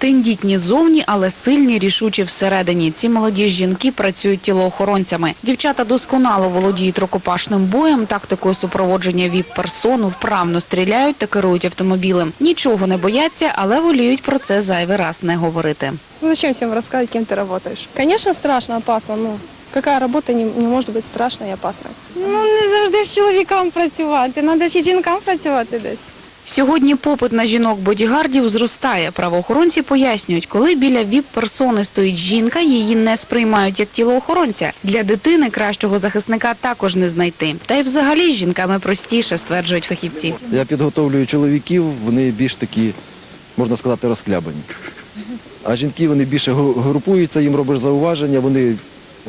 Тендітні зовні, але сильні, рішучі всередині. Ці молоді жінки працюють тілоохоронцями. Дівчата досконало володіють рукопашним боєм, тактикою супроводження віп-персону, вправно стріляють та керують автомобілем. Нічого не бояться, але воліють про це зайвий раз не говорити. Ну, зачем всем рассказывать, кем ты работаешь? Конечно, страшно, опасно. Ну, какая работа не, не может быть страшной и опасной? Ну, не завжди з чоловікам працювати. Треба ще жінкам працювати десь. Сьогодні попит на жінок-бодігардів зростає. Правоохоронці пояснюють, коли біля віп-персони стоїть жінка, її не сприймають як тілоохоронця. Для дитини кращого захисника також не знайти. Та й взагалі з жінками простіше, стверджують фахівці. Я підготовлюю чоловіків, вони більш такі, можна сказати, розклябані. А жінки вони більше групуються, їм робиш зауваження, вони е,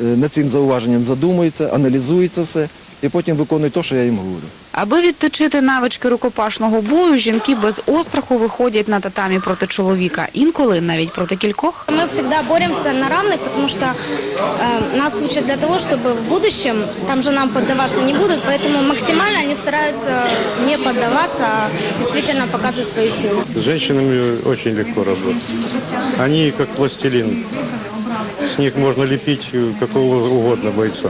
над цим зауваженням задумуються, аналізують це все і потім виконують те, що я їм говорю. Аби відточити навички рукопашного бою, жінки без остраху виходять на татамі проти чоловіка, інколи навіть проти кількох. Мы всегда боремся на равных, потому что э, нас учат для того, чтобы в будущем, там же нам поддаваться не будут, поэтому максимально они стараются не поддаваться, а действительно показывать свою силу. С женщинами очень легко работать. Они как пластилин. С них можно лепить э, какого угодно бойца.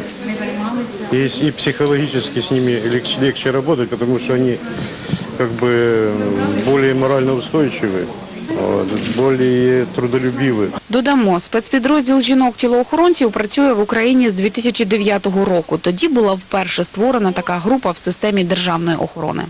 И, с- и психологически с ними легче, легче работать, потому что они как бы э, более морально устойчивы, вот, более трудолюбивы. Додамо, спецпідрозділ жінок-тілоохоронців працює в Україні з 2009 року. Тоді була вперше створена така група в системі державної охорони.